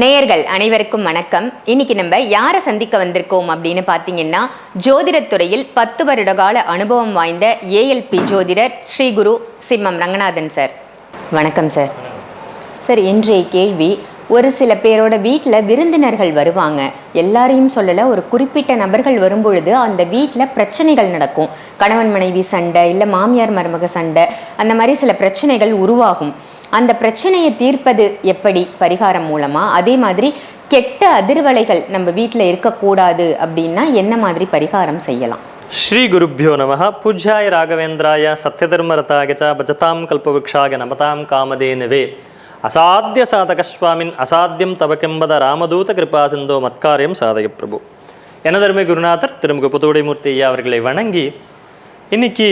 நேயர்கள் அனைவருக்கும் வணக்கம். இன்னைக்கு நம்ம யாரை சந்திக்க வந்திருக்கோம் அப்படின்னு பார்த்தீங்கன்னா ஜோதிடத்துறையில் பத்து வருட கால அனுபவம் வாய்ந்த ஏஎல்பி ஜோதிடர் ஸ்ரீ குரு சிம்மம் ரங்கநாதன் சார். வணக்கம் சார். சார் இன்றைய கேள்வி ஒரு சில பேரோட வீட்டில் விருந்தினர்கள் வருவாங்க. எல்லாரையும் சொல்லலை ஒரு குறிப்பிட்ட நபர்கள் வரும்பொழுது அந்த வீட்டில் பிரச்சனைகள் நடக்கும். கணவன் மனைவி சண்டை இல்லை மாமியார் மருமக சண்டை அந்த மாதிரி சில பிரச்சனைகள் உருவாகும். அந்த பிரச்சனையை தீர்ப்பது எப்படி? பரிகாரம் மூலமாக அதே மாதிரி கெட்ட அதிர்வலைகள் நம்ம வீட்டில் இருக்கக்கூடாது அப்படின்னா என்ன மாதிரி பரிகாரம் செய்யலாம்? ஸ்ரீ குருப்பியோ நம பூஜ்யாய ராகவேந்திராய சத்யதர்மரதாகச்ச பஜதாம் கல்பவృక్షாக நமதாம் காமதேனவே. அசாத்திய சாதக சுவாமின் அசாத்தியம் தவக்கெம்பத ராமதூத கிருபா சிந்தோ மத்காரியம் சாதக பிரபு. எனதருமை குருநாதர் திருமுக புதுவுடைமூர்த்தி ஐயா அவர்களை வணங்கி இன்னைக்கு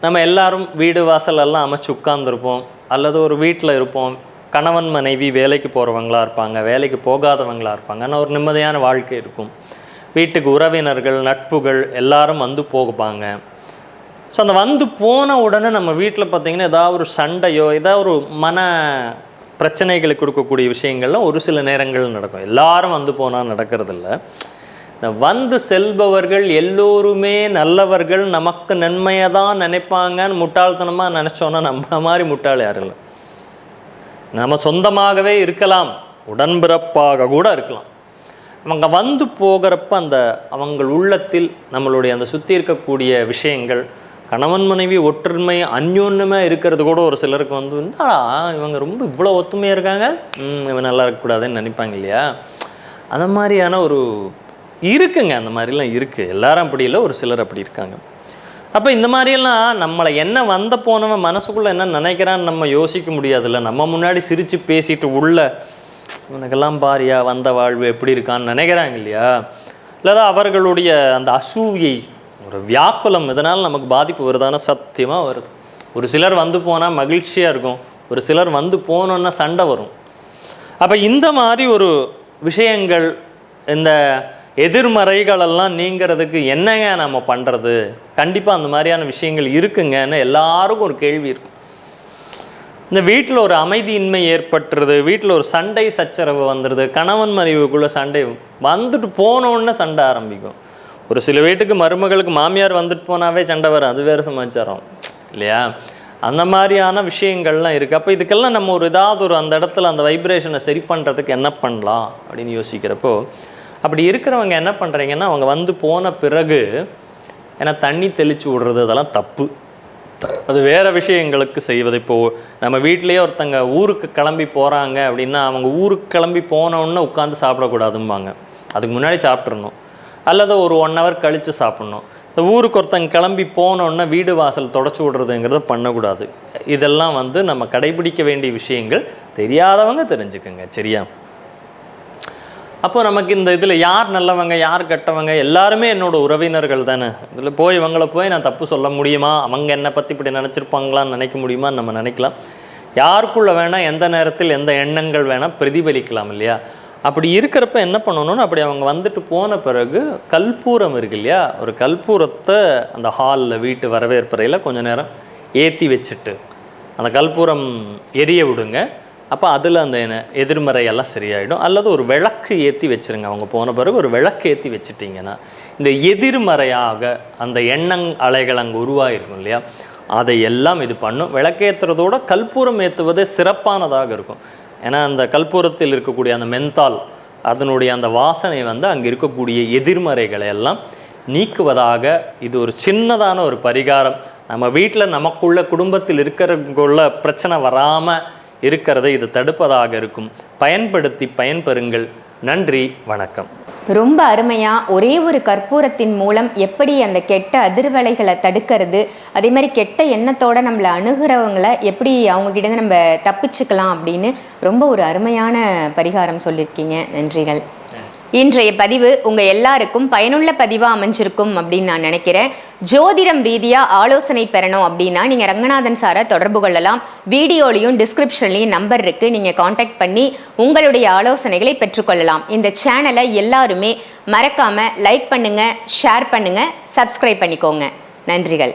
நம்ம எல்லாரும் வீடு வாசல் எல்லாம் அமைச்சு உட்கார்ந்துருப்போம். அல்லது ஒரு வீட்டில் இருப்போம் கணவன் மனைவி வேலைக்கு போகிறவங்களா இருப்பாங்க வேலைக்கு போகாதவங்களா இருப்பாங்க ஆனால் ஒரு நிம்மதியான வாழ்க்கை இருக்கும். வீட்டுக்கு உறவினர்கள் நட்புகள் எல்லாரும் வந்து போகுப்பாங்க ஸோ அந்த வந்து போன உடனே நம்ம வீட்டில் பார்த்திங்கன்னா ஏதாவது ஒரு சண்டையோ ஏதாவது ஒரு மன பிரச்சனைகளுக்கு கொடுக்கக்கூடிய விஷயங்கள்லாம் ஒரு சில நேரங்கள் நடக்கும். எல்லாரும் வந்து போனால் நடக்கிறதில்ல. இந்த வந்து செல்பவர்கள் எல்லோருமே நல்லவர்கள் நமக்கு நன்மையை தான் நினைப்பாங்கன்னு முட்டாள்தனமாக நினச்சோன்னா நம்மளை மாதிரி முட்டாள் யாரும் இல்லை. நம்ம சொந்தமாகவே இருக்கலாம் உடன்பிறப்பாக கூட இருக்கலாம். அவங்க வந்து போகிறப்ப அந்த அவங்கள் உள்ளத்தில் நம்மளுடைய அந்த சுற்றி இருக்கக்கூடிய விஷயங்கள் கணவன் மனைவி ஒற்றுமை அந்யோன்யமாக இருக்கிறது கூட ஒரு சிலருக்கு வந்து என்னடா இவங்க ரொம்ப இவ்வளோ ஒத்துமையாக இருக்காங்க? இவன் நல்லா இருக்கக்கூடாதுன்னு நினைப்பாங்க இல்லையா? அந்த மாதிரியான ஒரு இருக்குங்க அந்த மாதிரிலாம் இருக்குது எல்லாரும் அப்படி இல்லை ஒரு சிலர் அப்படி இருக்காங்க. அப்போ இந்த மாதிரியெல்லாம் நம்மளை என்ன வந்த போனவன் மனசுக்குள்ளே என்ன நினைக்கிறான்னு நம்ம யோசிக்க முடியாதுல்ல. நம்ம முன்னாடி சிரித்து பேசிட்டு உள்ள உனக்கெல்லாம் பாரியா வந்த வாழ்வு எப்படி இருக்கான்னு நினைக்கிறாங்க இல்லையா? இல்லைதா அவர்களுடைய அந்த அசூயை ஒரு வியாக்குலம் இதனால் நமக்கு பாதிப்பு வருதான சத்தியமாக வருது. ஒரு சிலர் வந்து போனால் மகிழ்ச்சியாக இருக்கும். ஒரு சிலர் வந்து போனோன்னா சண்டை வரும். அப்போ இந்த மாதிரி ஒரு விஷயங்கள் இந்த எதிர்மறைகளெல்லாம் நீங்கிறதுக்கு என்னங்க நம்ம பண்ணுறது கண்டிப்பாக அந்த மாதிரியான விஷயங்கள் இருக்குங்கன்னு எல்லாருக்கும் ஒரு கேள்வி இருக்கும். இந்த வீட்டில் ஒரு அமைதியின்மை ஏற்பட்டுருது வீட்டில் ஒரு சண்டை சச்சரவு வந்துடுது கணவன் மறைவுக்குள்ளே சண்டை வந்துட்டு போன சண்டை ஆரம்பிக்கும். ஒரு சில வீட்டுக்கு மருமகளுக்கு மாமியார் வந்துட்டு போனாவே சண்டை வரும் அது வேறு சமாச்சாரம். இல்லையா? அந்த மாதிரியான விஷயங்கள்லாம் இருக்குது அப்போ இதுக்கெல்லாம் நம்ம ஒரு ஏதாவது ஒரு அந்த இடத்துல அந்த வைப்ரேஷனை சரி பண்ணுறதுக்கு என்ன பண்ணலாம் அப்படின்னு யோசிக்கிறப்போ அப்படி இருக்கிறவங்க என்ன பண்ணுறீங்கன்னா அவங்க வந்து போன பிறகு ஏன்னா தண்ணி தெளித்து விடுறது அதெல்லாம் தப்பு. அது வேறு விஷயங்களுக்கு செய்வது. இப்போது நம்ம வீட்டிலேயே ஒருத்தங்க ஊருக்கு கிளம்பி போகிறாங்க அப்படின்னா அவங்க ஊருக்கு கிளம்பி போனோடனே உட்காந்து சாப்பிடக்கூடாதும்பாங்க. அதுக்கு முன்னாடி சாப்பிட்றணும் அல்லது ஒரு ஒன் ஹவர் கழித்து சாப்பிட்ணும். இந்த ஊருக்கு ஒருத்தங்க கிளம்பி போனோடனே வீடு வாசல் தொடச்சி விடுறதுங்கிறத பண்ணக்கூடாது. இதெல்லாம் வந்து நம்ம கடைபிடிக்க வேண்டிய விஷயங்கள் தெரியாதவங்க தெரிஞ்சுக்கோங்க. சரியா? அப்போ நமக்கு இந்த இதில் யார் நல்லவங்க யார் கெட்டவங்க எல்லாருமே என்னோட உறவினர்கள் தானே. இதில் போய் இவங்களை போய் நான் தப்பு சொல்ல முடியுமா? அவங்க என்னை பற்றி இப்படி நினச்சிருப்பாங்களான்னு நினைக்க முடியுமான்னு நம்ம நினைக்கலாம். யாருக்குள்ளே வேணால் எந்த நேரத்தில் எந்த எண்ணங்கள் வேணால் பிரதிபலிக்கலாம் இல்லையா? அப்படி இருக்கிறப்ப என்ன பண்ணணும்னு அப்படி அவங்க வந்துட்டு போன பிறகு கல்பூரம் இருக்கு இல்லையா? ஒரு கல்பூரத்தை அந்த ஹாலில் வீட்டு வரவேற்பறையில் கொஞ்சம் நேரம் ஏற்றி வச்சுட்டு அந்த கல்பூரம் எரிய விடுங்க. அப்போ அதில் அந்த என்ன- எதிர்மறையெல்லாம் சரியாயிடும். அல்லது ஒரு விளக்கு ஏற்றி வச்சிருங்க. அவங்க போன பிறகு ஒரு விளக்கு ஏற்றி வச்சுட்டிங்கன்னா இந்த எதிர்மறையாக அந்த எண்ணங் அலைகள் அங்கே உருவாகிருக்கும் இல்லையா? அதை எல்லாம் இது பண்ணும். விளக்கேற்றுறதோட கற்பூரம் ஏற்றுவது சிறப்பானதாக இருக்கும். ஏன்னா அந்த கற்பூரத்தில் இருக்கக்கூடிய அந்த மென்தால் அதனுடைய அந்த வாசனை வந்து அங்கே இருக்கக்கூடிய எதிர்மறைகளை எல்லாம் நீக்குவதாக இது ஒரு சின்னதான ஒரு பரிகாரம். நம்ம வீட்டில் நமக்குள்ள குடும்பத்தில் இருக்கிறவங்களுக்குள்ள பிரச்சனை வராமல் இருக்கிறதை இது தடுப்பதாக இருக்கும். பயன்படுத்தி பயன்பெறுங்கள். நன்றி வணக்கம். ரொம்ப அருமையாக ஒரே ஒரு கற்பூரத்தின் மூலம் எப்படி அந்த கெட்ட அதிர்வலைகளை தடுக்கிறது அதே மாதிரி கெட்ட எண்ணத்தோடு நம்மளை அணுகிறவங்களை எப்படி அவங்ககிட்ட நம்ம தப்பிச்சுக்கலாம் அப்படின்னு ரொம்ப ஒரு அருமையான பரிகாரம் சொல்லியிருக்கீங்க. நன்றிகள். இன்றைய பதிவு உங்க எல்லாருக்கும் பயனுள்ள பதிவா அமைஞ்சிருக்கும் அப்படின்னு நான் நினைக்கிறேன். ஜோதிடம் ரீதியா ஆலோசனை பெறணும் அப்படின்னா நீங்க ரங்கநாதன் சாரை தொடர்பு கொள்ளலாம். வீடியோலையும் டிஸ்கிரிப்ஷன்லையும் நம்பர் இருக்கு. நீங்க காண்டாக்ட் பண்ணி உங்களுடைய ஆலோசனைகளை பெற்றுக்கொள்ளலாம். இந்த சேனலை எல்லாருமே மறக்காம லைக் பண்ணுங்க ஷேர் பண்ணுங்க சப்ஸ்கிரைப் பண்ணிக்கோங்க. நன்றிகள்.